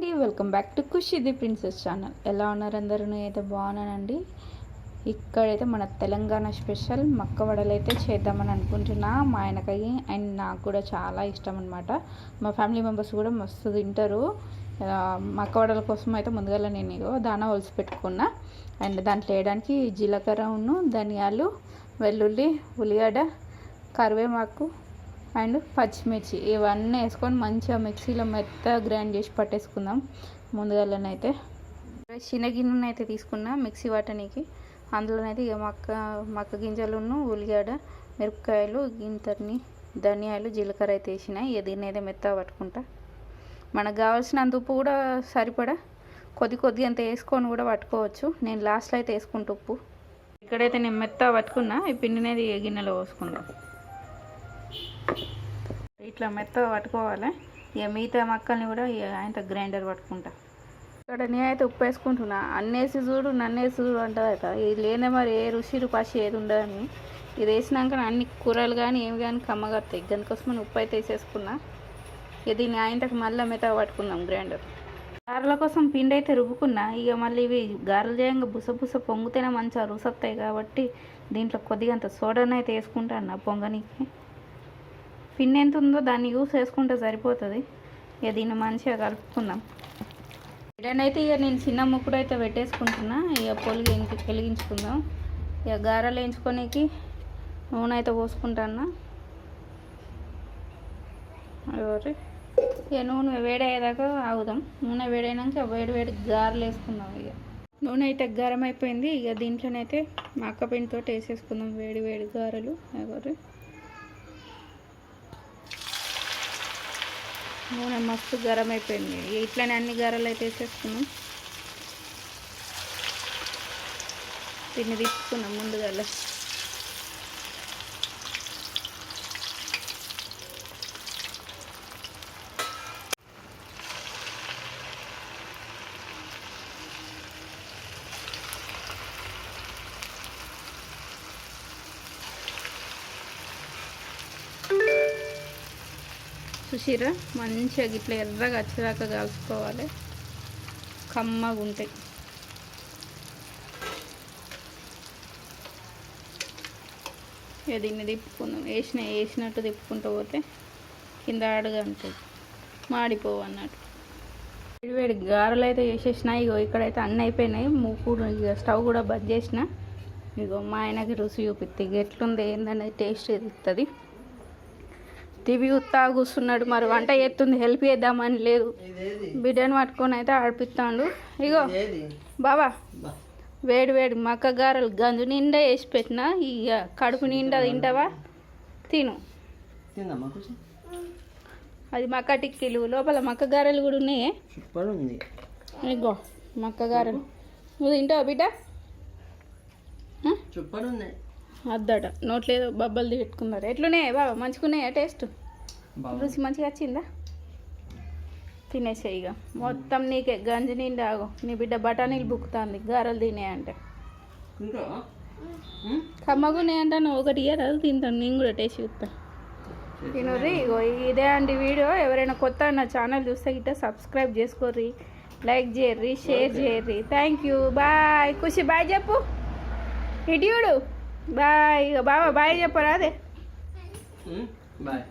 అండి welcome back to Khushi the princess channel. ఎలా ఉన్నారు అందరూ? అయితే బాగున్నానండి. ఇక్కడైతే మన తెలంగాణ స్పెషల్ మక్క వడలు అయితే చేద్దామని అనుకుంటున్నా. మా ఆయనకయ్యి అండ్ నాకు కూడా చాలా ఇష్టం అనమాట మా ఫ్యామిలీ మెంబర్స్ కూడా మస్తు తింటారు. మక్క వడల కోసం అయితే ముందుగా నేను దానా ఒలిసి పెట్టుకున్నా. అండ్ దాంట్లో వేయడానికి జీలకర్ర ఉన్ను ధనియాలు వెల్లుల్లి ఉల్లిగడ్డ కరివేపాకు అండ్ పచ్చిమిర్చి ఇవన్నీ వేసుకొని మంచిగా మిక్సీలో మెత్త గ్రైండ్ చేసి పట్టేసుకుందాం ముందుగాలనైతే. చిన్నగిన్నెను అయితే తీసుకున్నా మిక్సీ వాటనికి. అందులోనైతే ఇక మక్క మక్క గింజలును ఉల్లిగడ్డ మిరపకాయలు గింతని ధనియాలు జీలకర్ర అయితే వేసినాయి ఇక దీన్ని అయితే మెత్తగా పట్టుకుంటా. మనకు కావాల్సినంత ఉప్పు కూడా సరిపడా. కొద్ది కొద్ది అంత వేసుకొని కూడా పట్టుకోవచ్చు. నేను లాస్ట్లో అయితే వేసుకుంటా ఉప్పు. ఇక్కడైతే నేను మెత్త పట్టుకున్నా. ఈ పిండినేది ఈ గిన్నెలో పోసుకుందాం. ఇట్లా మెత్తగా పట్టుకోవాలి. ఇక మిగతా మక్కల్ని కూడా ఇక ఆయనతో గ్రైండర్ పట్టుకుంటా. ఇక్కడ నేనైతే ఉప్పు వేసుకుంటున్నా. అన్నేసి చూడు నన్నేసి చూడు అంటదట. ఇది లేనే మరి ఏ రుచి పసి ఏది ఉండదని. ఇది వేసినాక అన్ని కూరలు కానీ ఏమి కానీ కమ్మగత్తాయి. దానికోసం ఉప్పు అయితే వేసేసుకున్నా. ఇక దీన్ని ఆయనకు మళ్ళీ మెత్తగా పట్టుకుందాం గ్రైండర్. గారెల కోసం పిండి అయితే రుబ్బుకున్నా. ఇక మళ్ళీ ఇవి గారెలు చేయంగా బుస బుస పొంగితేనే మంచిగా రుసొస్తాయి కాబట్టి దీంట్లో కొద్దిగా అంత సోడానైతే అయితే వేసుకుంటాను పొంగనీకి. పిన్ ఎంత ఉందో దాన్ని యూస్ చేసుకుంటే సరిపోతుంది. ఇక దీన్ని మంచిగా కలుపుకుందాం. ఇడనైతే ఇక నేను చిన్న ముక్కుడు అయితే పెట్టేసుకుంటున్నా. ఇక పొలిగి వెలిగించుకుందాం. ఇక గారెలు వేయించుకోనికి నూనె అయితే పోసుకుంటాను అదొకటి ఇక నూనె వేడయ్యేదాకా ఆగుదాం. నూనె వేడైనాక వేడి వేడి గారెలు వేసుకుందాం ఇక. నూనె అయితే గరం అయిపోయింది ఇక దీంట్లోనైతే మా అక్క పిండితో వేసేసుకుందాం. వేడి వేడి గారెలు. ఎవరు నూనె మస్తు గరం అయిపోయింది ఇట్లానే అన్ని గారెలు అయితే వేసేసుకున్నాం. దీన్ని తీసుకున్నాం ముందుగా చూసిరా మంచిగా ఇట్లా ఎర్రగా వచ్చేదాకా కాల్చుకోవాలి. కమ్మగా ఉంటాయి ఇక దీన్ని తిప్పుకుందాం. వేసిన వేసినట్టు తిప్పుకుంటూ పోతే కింద అడుగు ఉంటుంది మాడిపోవు అన్నట్టు వేడి వేడి గారెలు అయితే వేసేసిన ఇగో ఇక్కడైతే అన్నీ అయిపోయినాయి. మూకుడు ఇక స్టవ్ కూడా బంద్ చేసిన. ఇగో మా ఆయనకి రుచి చూపిస్తే ఎట్లుంది ఏందనేది టేస్ట్ ఇస్తుంది టీవీ ఉత్తా కూర్చున్నాడు. మరి వంట చేస్తుంది హెల్ప్ చేద్దామని లేదు. బిడ్డను పట్టుకొని అయితే ఆడిపిస్తాడు. ఇగో బావా వేడి వేడి మక్క గారెలు గంజు నిండా వేసి పెట్టిన ఇక కడుపు నిండా తింటావా? తిను. అది మక్క టిక్కీలు లోపల మక్క గారెలు కూడా ఉన్నాయి? ఇగో మక్క గారెలు నువ్వు తింటావా బిడ్డ? ఆ? అద్దట. నోట్లేదో బబ్బలు పెట్టుకున్నారు ఎట్లున్నాయి? బాబా మంచిగున్నాయా టేస్ట్? రుచి మంచిగా వచ్చిందా? తినేసే ఇక. మొత్తం నీకే. గంజి నిండా నీ బిడ్డ బఠానీలు బుక్కుతుంది. గారెలు తినే అంటే ఇంకా కమ్మగున్నాయి అంటే నువ్వు ఒకటి ఇయర్ అది తింటాను. నేను కూడా టేస్ట్ చూస్తాను తినరి ఇగో ఇదే అండి వీడియో. ఎవరైనా కొత్త నా ఛానల్ చూస్తే గిట్ట సబ్స్క్రైబ్ చేసుకోర్రి. లైక్ చేయర్రి share చేయర్రి. Thank you. Bye. Khushi. Bye చెప్పు. ఇడియుడు బాయ్ బాబా బాయ్ చెప్పరాదే బాయ్.